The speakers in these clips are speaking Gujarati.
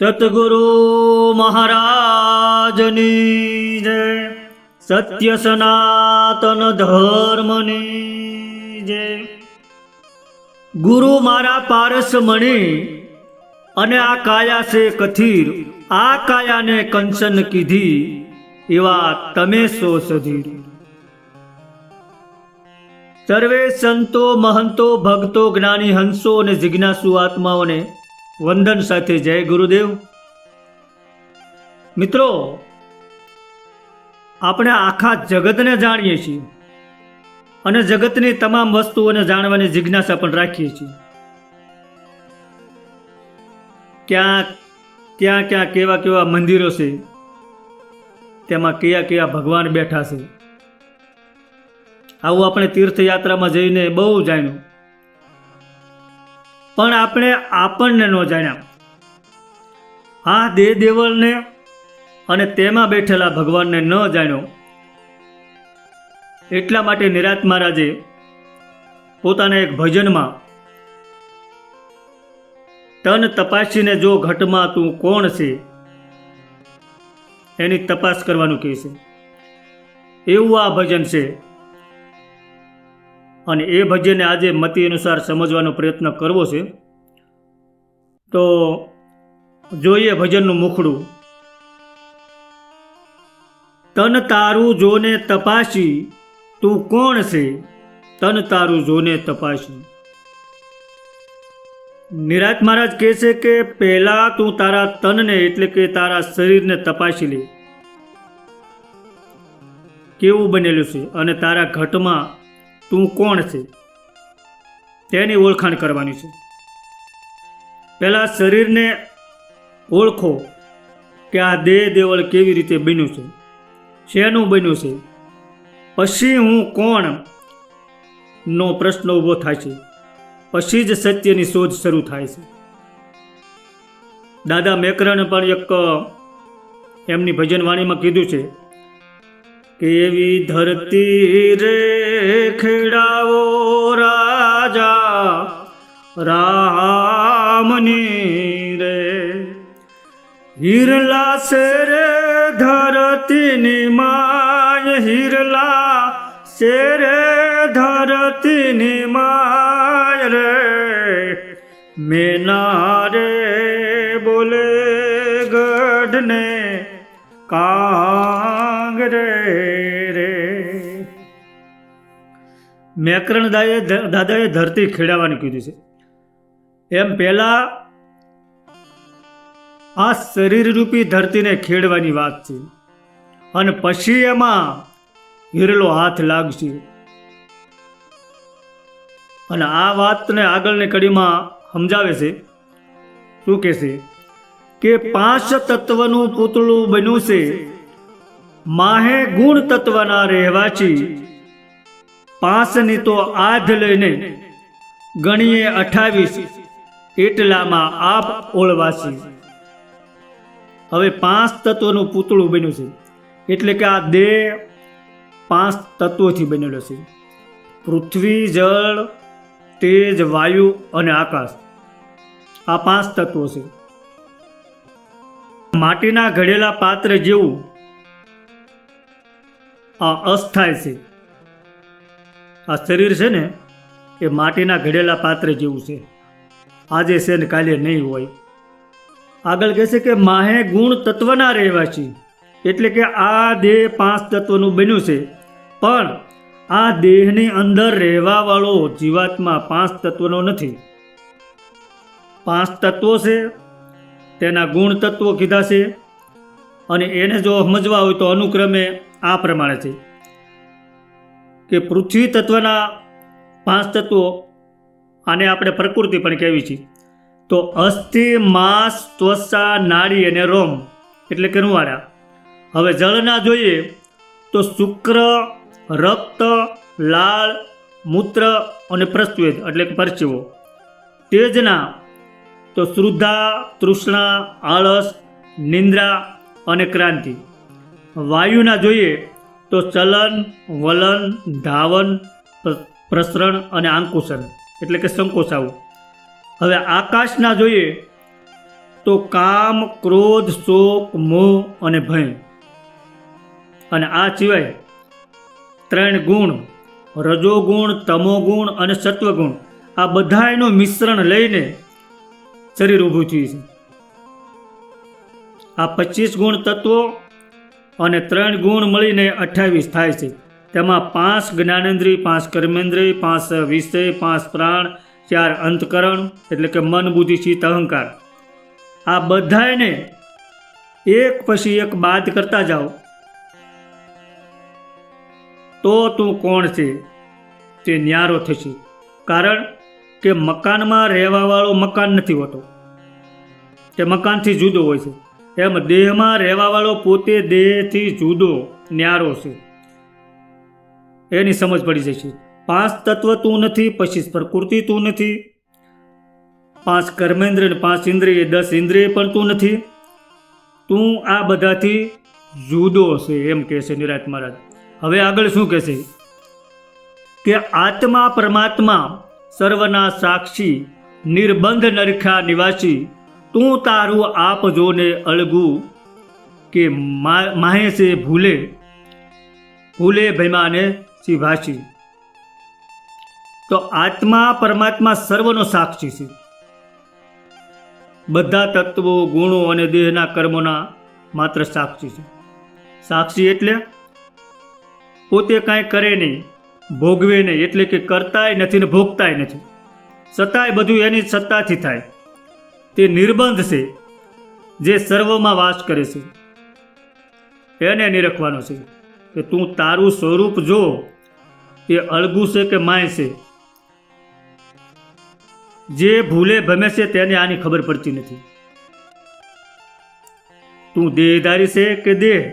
સતગુરુ મહારાજની જય, સત્ય સનાતન ધર્મની જય. ગુરુ મારા પારસ મણી અને આ કાયા છે કથિર, આ કાયાને કંચન કીધી, એવા તમે સો સધીર. સર્વે સંતો મહંતો ભક્તો જ્ઞાની હંસો અને જિજ્ઞાસુ આત્માઓને વંદન સાથે જય ગુરુદેવ. મિત્રો, આપણે આખા જગતને જાણીએ છીએ અને જગતની તમામ વસ્તુઓને જાણવાની જિજ્ઞાસા પણ રાખીએ છીએ. ક્યાં ક્યાં ક્યાં કેવા કેવા મંદિરો છે, તેમાં કયા કયા ભગવાન બેઠા છે. આવું આપણે તીર્થયાત્રામાં જઈને બહુ જાણ્યું. પણ આપણે આપણને ન જાણ્યા. આ દેહ દેવલને અને તેમાં બેઠેલા ભગવાનને ન જાણ્યો. એટલા માટે નિરાત મહારાજે પોતાના એક ભજનમાં તન તપાસીને જો ઘટમાં તું કોણ છે, એની તપાસ કરવાનું કહે છે. એવું આ ભજન છે. અને એ ભજ્યને આજે મતિ અનુસાર સમજવાનો પ્રયત્ન કરવો છે. તો જોઈએ ભજનનું મુખડું. તન તારું જોને તપાસી, તું કોણ છે? તન તારું જોને તપાસી. નિરાજ મહારાજ કહે છે કે પહેલા તું તારા તનને એટલે કે તારા શરીરને તપાસી લે. કેવું બનેલું છે? અને તારા ઘટમાં તું કોણ છે? તેની ઓળખાણ કરવાની છે. પહેલાં શરીરને ઓળખો કે આ દેહ દેવળ કેવી રીતે બન્યું છે. શેનું બન્યું છે? પછી હું કોણ નો પ્રશ્ન ઊભો થાય છે. પછી જ સત્યની શોધ શરૂ થાય છે. દાદા મેકરણે પણ એક એમની ભજનવાણીમાં કીધું છે કે એવી ધરતી રે ખેડાવો રાજા? રામની રે. હિરલા સે રે ધરતીની માય, હિરલા સે રે ધરતીની માય રે. મેના રે બોલે ગઢને કાંગ રે. રે મેકરણ દાએ દાદાએ ધરતી ખેડાવવાની કીધું છે. એમ પહેલા આ શરીરરૂપી ધરતીને ખેડવાની વાત છે. અને પછી એમાં હિરલો હાથ લાગશે. અને આ વાતને આગળની કડીમાં સમજાવે છે. શું કહે છે? કે પાંચ તત્વનું પૂતળું બન્યું છે. માહે ગુણ તત્વના રહેવાચી. પાંચની તો આધ લઈને ગણીએ અઠાવીસ, એટલામાં આપ ઓળવાસી હવે પાંચ તત્વનું પૂતળું બન્યું છે. એટલે કે આ દેહ પાંચ તત્વોથી બનેલો છે. પૃથ્વી, જળ, તેજ, વાયુ અને આકાશ. આ પાંચ તત્વો છે. માટીના ઘડેલા પાત્ર જેવું આ અસ્થાય છે. આ શરીર છે ને, એ માટીના ઘડેલા પાત્ર જેવું છે. આજે છે ને કાલે નહીં હોય. આગળ કહે છે કે માહે ગુણ તત્વના રહેવાસી. એટલે કે આ દેહ પાંચ તત્વનું બન્યું છે. પણ આ દેહની અંદર રહેવાવાળો જીવાત્મા પાંચ તત્વનો નથી. પાંચ તત્વો છે, તેના ગુણ તત્વો કીધા છે. અને એને જો સમજવા હોય તો અનુક્રમે આ પ્રમાણે છે કે પૃથ્વી તત્વના પાંચ તત્વો, આને આપણે પ્રકૃતિ પણ કહેવી છીએ તો અસ્થિ, માંસ, ત્વચા, નાડી અને રોમ એટલે કે રૂવાડા. હવે જળના જોઈએ તો શુક્ર, રક્ત, લાળ, મૂત્ર અને પ્રસ્વેદ એટલે કે પરસેવો તેજના તો શ્રુદ્ધા, તૃષ્ણા, આળસ, નિંદ્રા અને ક્રાંતિ. વાયુના જોઈએ તો ચલન, વલન, ધાવન પ્રસરણ અને આંકુશન એટલે કે સંકોચાવું. હવે આકાશના જોઈએ તો કામ, ક્રોધ, શોક, મોહ અને ભય. અને આ સિવાય ત્રણ ગુણ, રજોગુણ, તમોગુણ અને સત્વગુણ, આ બધાયનું મિશ્રણ લઈને શરીર ઊભું થયું છે. આ પચીસ ગુણ તત્વો અને ત્રણ ગુણ મળીને અઠ્યાવીસ થાય છે. તેમાં પાંચ જ્ઞાનેન્દ્રિય, પાંચ કર્મેન્દ્રિય, પાંચ વિષય, પાંચ પ્રાણ, ચાર અંતકરણ, એટલે કે મન, બુદ્ધિ, ચિત્ત, અહંકાર. આ બધાને એક પછી એક બાદ કરતા જાઓ. તો તું કોણ છે? તે ન્યારો થશે. કારણ કે મકાનમાં રહેવાવાળો મકાન નથી હોતો. તે મકાનથી જુદો હોય છે. એમ દેહમાં રહેવાવાળો પોતે દેહથી જુદો, ન્યારો છે. એની સમજ પડી જશે. પાંચ તત્વ તું નથી, પછી પ્રકૃતિ તું નથી. પાંચ કર્મેન્દ્ર અને પાંચ ઇન્દ્રિય, દસ ઇન્દ્રિય પણ તું નથી. તું આ બધાથી જુદો છે, એમ કહે છે નિરાત મહારાજ. હવે આગળ શું કહેશે? કે આત્મા પરમાત્મા, સર્વના સાક્ષી, નિર્બંધ નરખા નિવાસી તું તારું આપ જોને અળગું કે મા- માહે ભૂલે? ભૂલે ભયમાને શિભાષી તો આત્મા પરમાત્મા સર્વનો સાક્ષી છે. બધા તત્વો, ગુણો અને દેહના કર્મોના માત્ર સાક્ષી છે. સાક્ષી એટલે પોતે કાંઈ કરે નહીં, ભોગવે નહીં, એટલે કે કરતાય નથી ને ભોગતાય નથી. છતાંય બધું એની સત્તાથી થાય. તે નિર્બંધ છે, જે સર્વમાં વાસ કરે છે. એને નિરખવાનો છે કે તું તારું સ્વરૂપ જો, એ અળગું છે કે માય છે. જે ભૂલે ભમે છે તેને આની ખબર પડતી નથી. તું દેહધારી છે કે દેહ?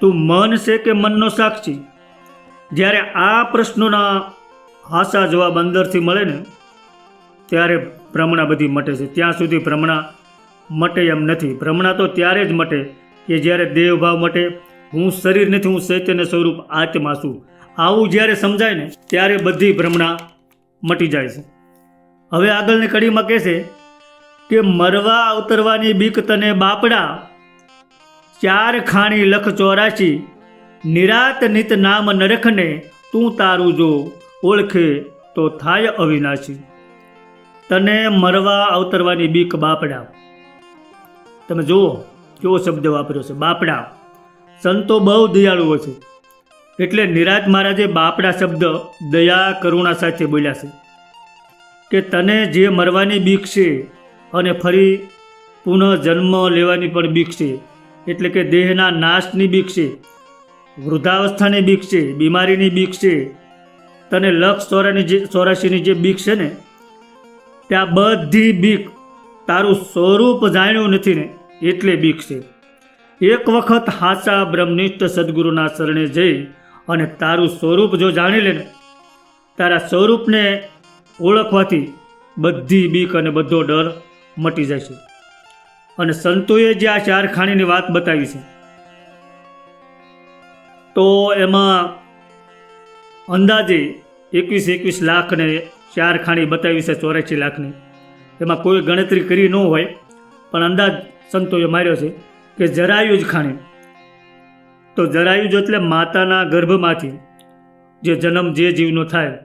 તું મન છે કે મનનો સાક્ષી? જ્યારે આ પ્રશ્નોના હાસા જવાબ અંદરથી મળે ને ત્યારે ભ્રમણા બધી મટે છે. ત્યાં સુધી ભ્રમણા મટે એમ નથી. ભ્રમણા તો ત્યારે જ મટે કે જ્યારે દેહભાવ મટે. હું શરીર નથી, હું ચૈતન્ય સ્વરૂપ આત્મા છું. આવું જ્યારે સમજાય ને, ત્યારે બધી ભ્રમણા મટી જાય છે. હવે આગળની કડીમાં કહે છે કે મરવા અવતરવાની બીક તને બાપડા. ચાર ખાણી લખ ચોરાશી. નિરાત નિત નામ નરખને તું તારું જો ઓળખે તો થાય અવિનાશી. તને મરવા અવતરવાની બીક બાપડા તમે જુઓ, કેવો શબ્દ વાપર્યો છે બાપડા સંતો બહુ દયાળુઓ છે. એટલે નિરાજ મહારાજે બાપડા શબ્દ દયા કરુણા સાથે બોલ્યા છે કે તને જે મરવાની બીક છે અને ફરી પુનઃ જન્મ લેવાની પણ બીક છે, એટલે કે દેહના નાશની બીક છે, વૃદ્ધાવસ્થાની બીક છે, બીમારીની બીક છે, તને લક્ષ ચોરાની જે ચોરાશીની જે બીક છે ને ત્યાં બધી બીક. તારું સ્વરૂપ જાણ્યું નથી ને, એટલે બીક છે. એક વખત હાચા બ્રહ્મનિષ્ઠ સદગુરુના શરણે જઈ અને તારું સ્વરૂપ જો જાણી લે ને, તારા સ્વરૂપને ઓળખવાથી બધી બીક અને બધો ડર મટી જાય છે અને સંતોએ જે આ ચાર ખાણીની વાત બતાવી છે, તો એમાં અંદાજે એકવીસ એકવીસ લાખને ચાર ખાણી બતાવી છે ચોરાસી લાખની. એમાં કોઈ ગણતરી કરી ન હોય, પણ અંદાજ સંતોએ માર્યો છે કે જરાયુજ ખાણી. તો જરાયુજ એટલે માતાના ગર્ભમાંથી, જે જન્મ જે જીવનો થાય,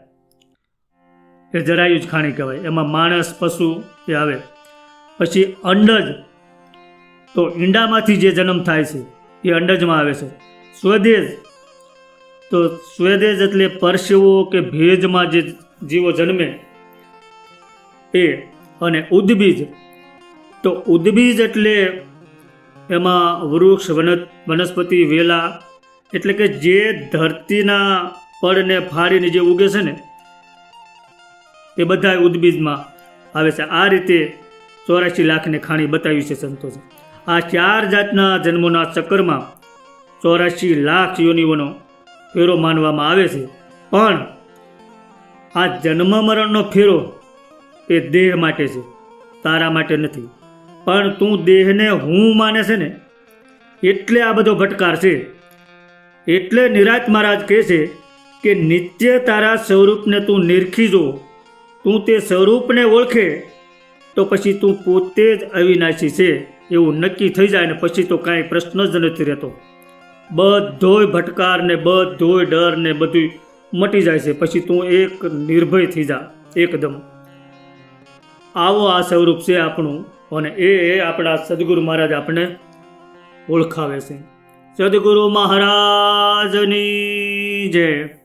એ જરાયુજ ખાણી કહેવાય. એમાં માણસ, પશુ એ આવે. પછી અંડજ, તો ઈંડામાંથી જે જન્મ થાય છે, એ અંડજમાં આવે છે. સ્વદેશ તો સ્વદેશ એટલે પરસેવો કે ભેજમાં જે જીવો જન્મે એ અને ઉદ્બીજ. તો ઉદ્બીજ એટલે એમાં વૃક્ષ વન વનસ્પતિ, વેલા એટલે કે જે ધરતીના પડને ફાડીને જે ઉગે છે ને, એ બધા ઉદ્બીજમાં આવે છે. આ રીતે ચોરાશી લાખની ખાણી બતાવી છે સંતોષે આ ચાર જાતના જન્મોના ચક્કરમાં ચોરાશી લાખ યોનિઓનો ફેરો માનવામાં આવે છે. પણ આ જન્મ મરણનો ફેરો એ દેહ માટે છે, તારા માટે નથી. પણ તું દેહને હું માને છે ને, એટલે આ બધો ભટકાર છે. એટલે નિરાજ મહારાજ કહે છે કે નિત્ય તારા સ્વરૂપને તું નિરખી જો. તું તે સ્વરૂપને ઓળખે, તો પછી તું પોતે જ અવિનાશી છે, એવું નક્કી થઈ જાય ને પછી તો કાંઈ પ્રશ્ન જ નથી રહેતો. બધોય ભટકાર ને બધોય ડર ને બધું મટી જાય છે. પછી તું એક નિર્ભય થઈ જા. એકદમ. આવો આ સ્વરૂપ છે આપણું અને એ એ આપણા સદગુરુ મહારાજ આપણે ઓળખાવે છે. સદગુરુ મહારાજની જય.